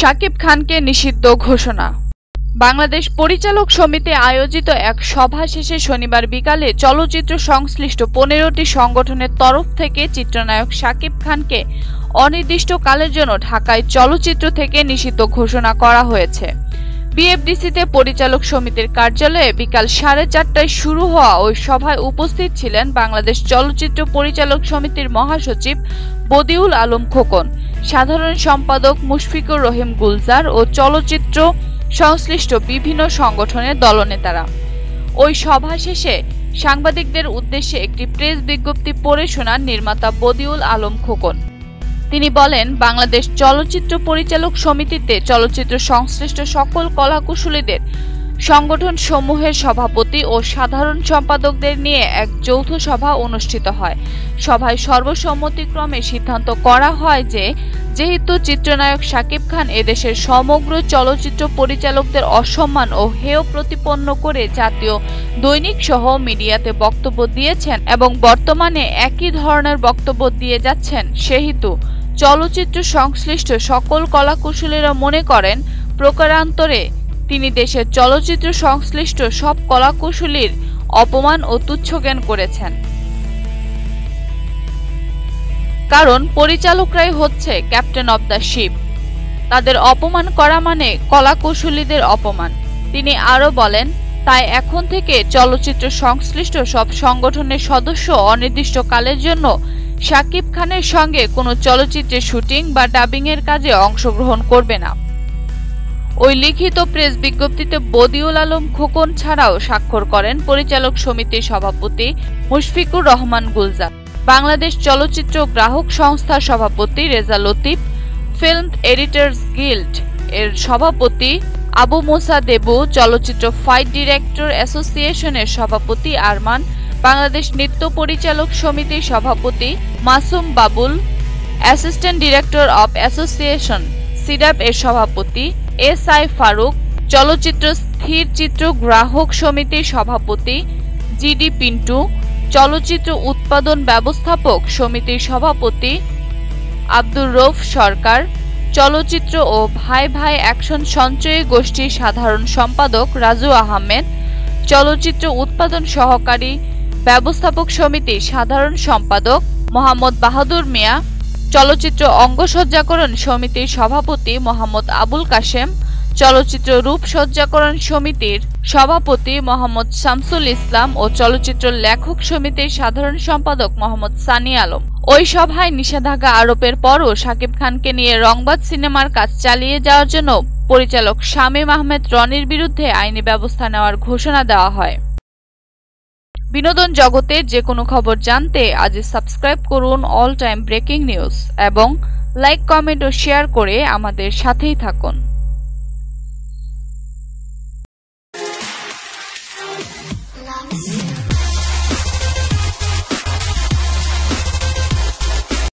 শাকিব খানকে নিষিদ্ধ ঘোষণা। বাংলাদেশ পরিচালক সমিতি আয়োজিত এক সভা শেষে শনিবার বিকালে চলচ্চিত্র সংশ্লিষ্ট পনেরোটি সংগঠনের তরফ থেকে চিত্রনায়ক শাকিব খানকে অনির্দিষ্টকালের জন্য ঢাকায় চলচ্চিত্র থেকে নিষিদ্ধ ঘোষণা করা হয়েছে। বিএফডিসিতে পরিচালক সমিতির কার্যালয়ে বিকাল সাড়ে চারটায় শুরু হওয়া ওই সভায় উপস্থিত ছিলেন বাংলাদেশ চলচ্চিত্র পরিচালক সমিতির মহাসচিব বদিউল আলম খোকন, সাধারণ সম্পাদক মুশফিকুর রহিম গুলজার ও চলচ্চিত্র সংশ্লিষ্ট বিভিন্ন সংগঠনের দলনেতারা। ওই সভা শেষে সাংবাদিকদের উদ্দেশ্যে একটি প্রেস বিজ্ঞপ্তি পড়ে শোনান নির্মাতা বদিউল আলম খোকন। তিনি বলেন, বাংলাদেশ চলচ্চিত্র পরিচালক সমিতিতে চলচ্চিত্র সংশ্লিষ্ট সকল কলাকুশলীদের, সংগঠন সমূহের সভাপতি ও সাধারণ সম্পাদকদের নিয়ে এক যৌথ সভা অনুষ্ঠিত হয়। সভায় সর্বসম্মতিক্রমে সিদ্ধান্ত করা হয় যে, যেহেতু চিত্রনায়ক শাকিব খান এদেশের সমগ্র চলচ্চিত্র পরিচালকদের অসম্মান ও হেয় প্রতিপন্ন করে জাতীয় দৈনিক সহ মিডিয়াতে বক্তব্য দিয়েছেন এবং বর্তমানে একই ধরনের বক্তব্য দিয়ে যাচ্ছেন সেহেতু। চলচ্চিত্র সংশ্লিষ্ট সকল কলাকুশলীরা মনে করেন, প্রকারান্তরে তিনি দেশের চলচ্চিত্র সংশ্লিষ্ট সব কলাকুশলীর অপমান ও তুচ্ছ জ্ঞান করেছেন। কারণ পরিচালকরাই হচ্ছে ক্যাপ্টেন অব দ্য শিপ। তাদের অপমান করা মানে কলাকুশলীদের অপমান। তিনি আরও বলেন, তাই এখন থেকে চলচ্চিত্র সংশ্লিষ্ট সব সংগঠনের সদস্য অনির্দিষ্টকালের জন্য শাকিব খানের সঙ্গে কোনো চলচ্চিত্রের শুটিং বা ডাবিংয়ের কাজে অংশগ্রহণ করবে না। ওই লিখিত প্রেস বিজ্ঞপ্তিতে বদিউল আলম খোকন ছাড়াও স্বাক্ষর করেন পরিচালক সমিতির সভাপতি মুশফিকুর রহমান গুলজার। বাংলাদেশ চলচ্চিত্র গ্রাহক সংস্থার সভাপতি Reza Latif, film editors guild এর সভাপতি আবু মোসা দেবু, চলচ্চিত্র ফাইট ডিরেক্টর অ্যাসোসিয়েশনের সভাপতি আরমান বাংলাদেশ নৃত্য পরিচালক সমিতির সভাপতি Masum Babul, assistant director of association side up এর সভাপতি এস আই ফারুক, চলচ্চিত্র স্থির চিত্র গ্রাহক সমিতির সভাপতি জিডি পিন্টু, চলচ্চিত্র উৎপাদন ব্যবস্থাপক সমিতির সভাপতি আব্দুর রৌফ সরকার, চলচ্চিত্র ও ভাই ভাই অ্যাকশন সঞ্চয়ী গোষ্ঠীর সাধারণ সম্পাদক রাজু আহমেদ, চলচ্চিত্র উৎপাদন সহকারী ব্যবস্থাপক সমিতির সাধারণ সম্পাদক মোহাম্মদ বাহাদুর মিয়া, চলচ্চিত্র অঙ্গসজ্জাকরণ সমিতির সভাপতি মোহাম্মদ আবুল কাশেম, চলচ্চিত্র রূপসজ্জাকরণ সমিতির সভাপতি মোহাম্মদ শামসুল ইসলাম ও চলচ্চিত্র লেখক সমিতির সাধারণ সম্পাদক মোহাম্মদ সানি আলম। ওই সভায় নিষেধাজ্ঞা আরোপের পরও শাকিব খানকে নিয়ে রংবাদ সিনেমার কাজ চালিয়ে যাওয়ার জন্য পরিচালক শামীম আহমেদ রনির বিরুদ্ধে আইনি ব্যবস্থা নেওয়ার ঘোষণা দেওয়া হয়। বিনোদন জগতের যে কোনো খবর জানতে আজ সাবস্ক্রাইব করুন অল টাইম ব্রেকিং নিউজ এবং লাইক, কমেন্ট ও শেয়ার করে আমাদের সাথেই থাকুন।